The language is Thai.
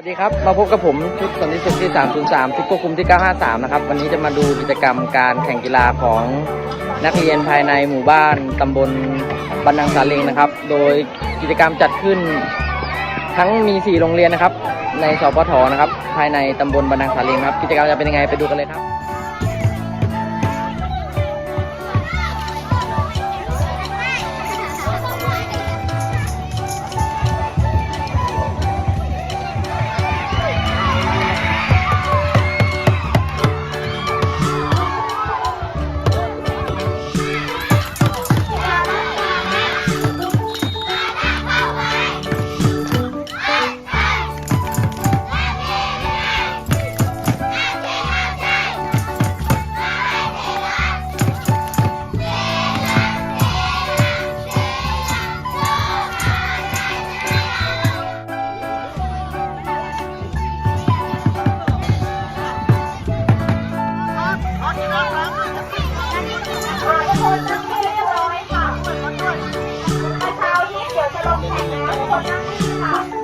วัสดีครับ มาพบกับผมชุดสันติสุขที่ 303ชุดควบคุมที่ 953 นะครับ วันนี้จะมาดูกิจกรรมการแข่งกีฬาของนักเรียนภายในหมู่บ้านตำบลบันนังสาเลงนะครับ โดยกิจกรรมจัดขึ้นทั้งมี 4 โรงเรียนนะครับ ในสปทนะครับ ภายในตำบลบันนังสาเลงครับ กิจกรรมจะเป็นยังไงไปดูกันเลยครับ 我妈妈。